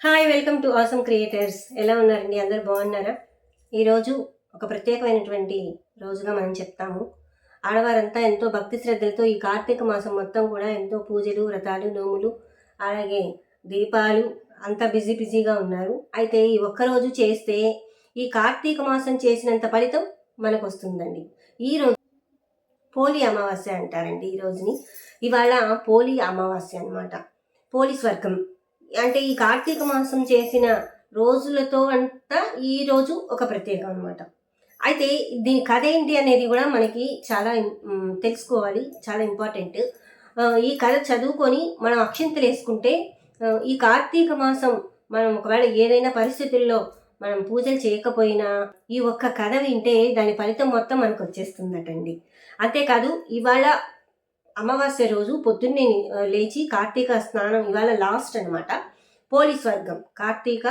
Hi welcome to awesome creators ఎలా ఉన్నారండి? అందరు బాగున్నారా? ఈరోజు ఒక ప్రత్యేకమైనటువంటి రోజుగా మనం చెప్తాము. ఆడవారంతా ఎంతో భక్తి శ్రద్ధలతో ఈ కార్తీక మాసం మొత్తం కూడా ఎంతో పూజలు వ్రతాలు నోములు అలాగే దీపాలు అంతా బిజీ బిజీగా ఉన్నారు. అయితే ఈ ఒక్కరోజు చేస్తే ఈ కార్తీక మాసం చేసినంత ఫలితం మనకు వస్తుందండి ఈ రోజు పోలి అమావాస్య అంటారండి ఈ రోజుని. ఇవాళ పోలి అమావాస్య అనమాట పోలి స్వర్గం. అంటే ఈ కార్తీక మాసం చేసిన రోజులతో అంతా ఈ రోజు ఒక ప్రత్యేకం అనమాట అయితే దీని కథ ఏంటి అనేది కూడా మనకి చాలా తెలుసుకోవాలి. చాలా ఇంపార్టెంట్. ఈ కథ చదువుకొని మనం అక్షింతలు వేసుకుంటే ఈ కార్తీక మాసం మనం ఒకవేళ ఏదైనా పరిస్థితుల్లో మనం పూజలు చేయకపోయినా ఈ ఒక్క కథ వింటే దాని ఫలితం మొత్తం మనకు వచ్చేస్తుందటండి. అంతేకాదు ఇవాళ అమావాస్య రోజు పొద్దున్నే లేచి కార్తీక స్నానం ఇవాళ లాస్ట్ అనమాట పోలీస్ వర్గం కార్తీక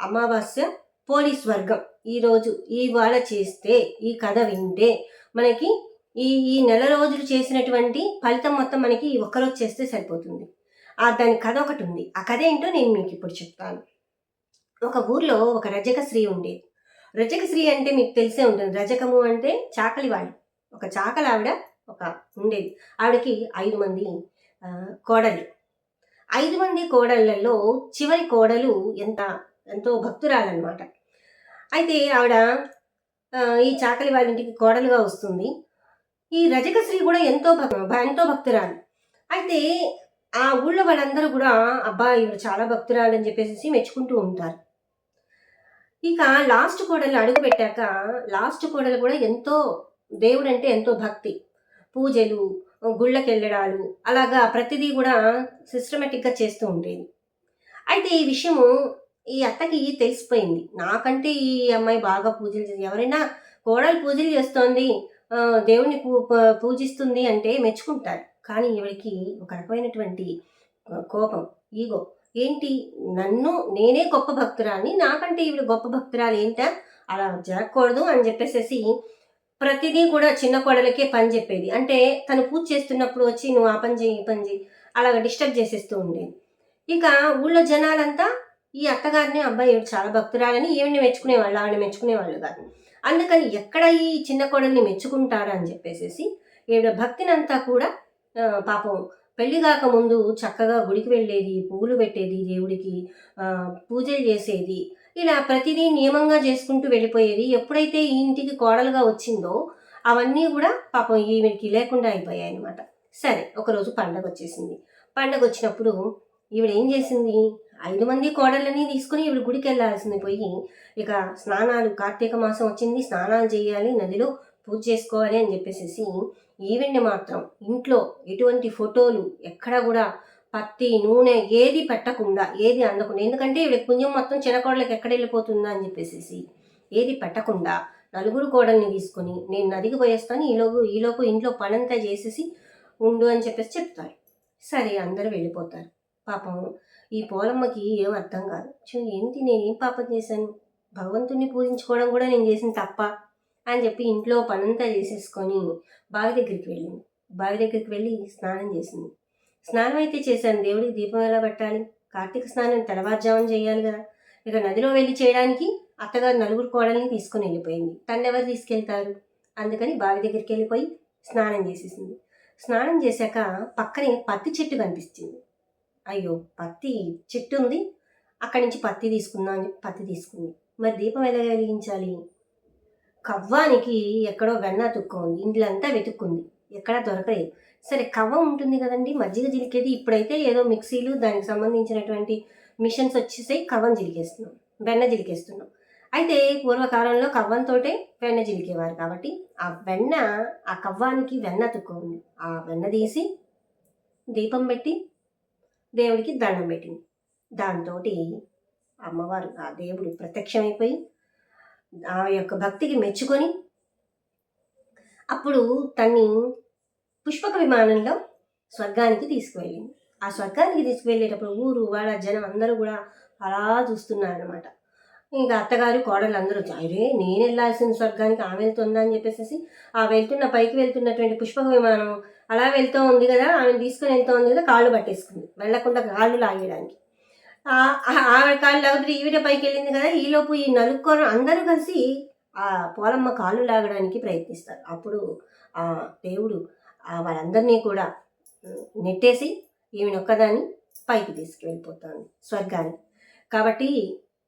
అమావాస్య పోలీస్ వర్గం ఈరోజు ఇవాళ చేస్తే ఈ కథ వింటే మనకి ఈ ఈ నెల రోజులు చేసినటువంటి ఫలితం మొత్తం మనకి ఈ ఒక్కరోజు చేస్తే సరిపోతుంది. ఆ దాని కథ ఒకటి ఉంది. ఆ కథ ఏంటో నేను మీకు ఇప్పుడు చెప్తాను. ఒక ఊర్లో ఒక రజక స్త్రీ ఉండేది. రజక స్త్రీ అంటే మీకు తెలిసే ఉంటుంది. రజకము అంటే చాకలి వాళ్ళు. ఒక చాకలి ఆవిడ ఒక ఉండేది. ఆవిడకి ఐదు మంది కోడలు ఐదు మంది కోడళ్ళల్లో చివరి కోడలు ఎంత ఎంతో భక్తురాలన్నమాట. అయితే ఆవిడ ఈ చాకలి వాళ్ళ ఇంటికి కోడలుగా వస్తుంది. ఈ రజకశ్రీ కూడా ఎంతో భ- ఎంతో భక్తురాలు. అయితే ఆ ఊళ్ళో వాళ్ళందరూ కూడా అబ్బా ఈవిడ చాలా భక్తురాలు అని చెప్పేసి మెచ్చుకుంటూ ఉంటారు. ఇక లాస్ట్ కోడలు అడుగు పెట్టాక లాస్ట్ కోడలు కూడా ఎంతో దేవుడంటే ఎంతో భక్తి. పూజలు గుళ్ళకెళ్ళడాలు అలాగా ప్రతిదీ కూడా సిస్టమేటిక్గా చేస్తూ ఉండేది. అయితే ఈ విషయము ఈ అత్తకి తెలిసిపోయింది. నాకంటే ఈ అమ్మాయి బాగా పూజలు చేసి ఎవరైనా కోడలు పూజలు చేస్తోంది దేవుని పూ ప- పూజిస్తుంది అంటే మెచ్చుకుంటారు. కానీ ఈవిడికి ఒక రకమైనటువంటి కోపం ఈగో. ఏంటి? నన్ను నేనే గొప్ప భక్తురాలని నాకంటే ఈవిడ గొప్ప భక్తురాలు ఏంటా? అలా జరగకూడదు అని చెప్పేసేసి ప్రతిదీ కూడా చిన్న కోడలకే పని చెప్పేది. అంటే తను పూజ చేస్తున్నప్పుడు వచ్చి నువ్వు ఆ పని చేయి ఈ పని చేయి అలాగ డిస్టర్బ్ చేసేస్తూ ఉండేది. ఇక ఊళ్ళో జనాలంతా ఈ అత్తగారిని అబ్బాయి చాలా భక్తురాలని ఏమిని మెచ్చుకునేవాళ్ళు ఆవిడ మెచ్చుకునేవాళ్ళు కాదు. అందుకని ఎక్కడ ఈ చిన్న కోడల్ని మెచ్చుకుంటారా అని చెప్పేసేసి ఈవిడ భక్తినంతా కూడా పాపం పెళ్ళి కాక ముందు చక్కగా గుడికి వెళ్ళేది పువ్వులు పెట్టేది దేవుడికి పూజలు చేసేది ఇలా ప్రతిదీ నియమంగా చేసుకుంటూ వెళ్ళిపోయేది ఎప్పుడైతే ఈ ఇంటికి కోడలుగా వచ్చిందో అవన్నీ కూడా పాపం ఈవిడికి లేకుండా అయిపోయాయి అనమాట సరే ఒకరోజు పండగ వచ్చేసింది. పండగ వచ్చినప్పుడు ఈవిడ ఏం చేసింది? ఐదు మంది కోడళ్ళని తీసుకుని ఈవిడ గుడికి వెళ్ళాల్సింది పోయి ఇక స్నానాలు కార్తీక మాసం వచ్చింది స్నానాలు చేయాలి నదిలో పూజ చేసుకోవాలి అని చెప్పేసి ఈవిడ్ని మాత్రం ఇంట్లో ఎటువంటి ఫోటోలు ఎక్కడ కూడా పత్తి నూనె ఏది పెట్టకుండా ఏది అందకుండా. ఎందుకంటే ఇవి పుణ్యం మొత్తం చిన్నకోడలకి ఎక్కడ వెళ్ళిపోతుందా అని చెప్పేసి ఏది పెట్టకుండా నలుగురు కోడల్ని తీసుకొని నేను నదికి పోయేస్తాను ఈలోపు ఈలోపు ఇంట్లో పనంతా చేసేసి ఉండు అని చెప్పేసి చెప్తారు. సరే అందరూ వెళ్ళిపోతారు. పాపం ఈ పోలమ్మకి ఏం అర్థం కాదు. చూ ఏంటి నేను ఏం పాపం చేశాను? భగవంతుని పూజించుకోవడం కూడా నేను చేసిన తప్ప అని చెప్పి ఇంట్లో పనంతా చేసేసుకొని బావి దగ్గరికి వెళ్ళింది. బావి దగ్గరికి వెళ్ళి స్నానం చేసింది. స్నానం అయితే చేశాను. దేవుడికి దీపం ఎలా పెట్టాలి? కార్తీక స్నానం తెల్లవారుజామున చేయాలి కదా. ఇక నదిలో వెళ్ళి చేయడానికి అత్తగారు నలుగురు కోడల్ని తీసుకొని వెళ్ళిపోయింది. తను ఎవరు తీసుకెళ్తారు? అందుకని బావి దగ్గరికి వెళ్ళిపోయి స్నానం చేసేసింది. స్నానం చేశాక పక్కనే పత్తి చెట్టు కనిపిస్తుంది అయ్యో పత్తి చెట్టు ఉంది. అక్కడి నుంచి పత్తి తీసుకుందాం అని చెప్పి పత్తి తీసుకుంది. మరి దీపం ఎలా వెలిగించాలి? కవ్వానికి ఎక్కడో వెన్న తుక్క ఉంది. ఇంట్లంతా వెతుక్కుంది. ఎక్కడా దొరకలేదు. సరే కవ్వ ఉంటుంది కదండి. మజ్జిగ జిలికేది ఇప్పుడైతే ఏదో మిక్సీలు దానికి సంబంధించినటువంటి మిషన్స్ వచ్చేసాయి. కవ్వం జిలికేస్తున్నాం వెన్న జిలికేస్తున్నాం అయితే పూర్వకాలంలో కవ్వంతోటే వెన్న జిలికేవారు కాబట్టి ఆ వెన్న ఆ కవ్వానికి వెన్న తుక్క ఆ వెన్న తీసి దీపం పెట్టి దేవుడికి దండం పెట్టింది. దాంతో అమ్మవారు ఆ దేవుడు ప్రత్యక్షమైపోయి ఆ యొక్క భక్తికి మెచ్చుకొని అప్పుడు తన్ని పుష్పక విమానంలో స్వర్గానికి తీసుకువెళ్ళింది. ఆ స్వర్గానికి తీసుకువెళ్ళేటప్పుడు ఊరు వాళ్ళ జనం అందరూ కూడా అలా చూస్తున్నారనమాట ఇంకా అత్తగారు కోడలు అందరూ అరే నేను వెళ్ళాల్సిన స్వర్గానికి ఆమె వెళ్తుందా? అని చెప్పేసి ఆ వెళ్తున్న పైకి వెళ్తున్నటువంటి పుష్పక విమానం అలా వెళ్తూ ఉంది కదా ఆమెను తీసుకుని వెళ్తూ ఉంది కదా కాళ్ళు పట్టేసుకుంది. వెళ్ళకుండా కాళ్ళు లాగేయడానికి. ఆమె ఆవిడ కాళ్ళు లాగుతుంటే ఈవిడ పైకి వెళ్ళింది కదా ఈలోపు ఈ నలుగురు అందరూ కలిసి ఆ పోలమ్మ కాళ్ళు లాగడానికి ప్రయత్నిస్తారు. అప్పుడు ఆ దేవుడు ఆ వాళ్ళందరినీ కూడా నెట్టేసి ఈమెను ఒక్కదాన్ని పైకి తీసుకువెళ్ళిపోతాను స్వర్గాన్ని కాబట్టి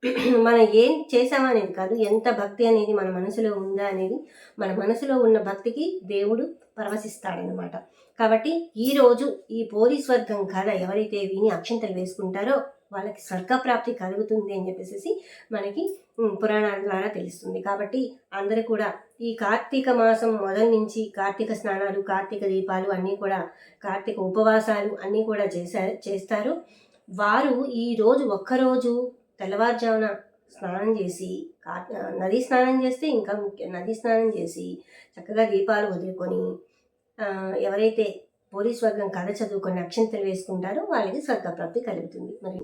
మనం ఏం చేసామనేది కాదు ఎంత భక్తి అనేది మన మనసులో ఉందా అనేది మన మనసులో ఉన్న భక్తికి దేవుడు పరవశిస్తాడనమాట కాబట్టి ఈరోజు ఈ పోరి స్వర్గం కథ ఎవరైతే విని అక్షింతలు వేసుకుంటారో వాళ్ళకి స్వర్గప్రాప్తి కలుగుతుంది అని చెప్పేసి మనకి పురాణాల ద్వారా తెలుస్తుంది. కాబట్టి అందరూ కూడా ఈ కార్తీక మాసం మొదల నుంచి కార్తీక స్నానాలు కార్తీక దీపాలు అన్నీ కూడా కార్తీక ఉపవాసాలు అన్నీ కూడా చేశారు చేస్తారు. వారు ఈరోజు రోజు ఒక్కరోజు తెల్లవారుజామున స్నానం చేసి కా- నదీ స్నానం చేస్తే ఇంకా ముఖ్యం. నదీ స్నానం చేసి చక్కగా దీపాలు వదులుకొని ఎవరైతే పోలీస్ స్వర్గం కథ చదువుకొని అక్షంతలు వేసుకుంటారో వాళ్ళకి స్వర్గప్రాప్తి కలుగుతుంది. మరి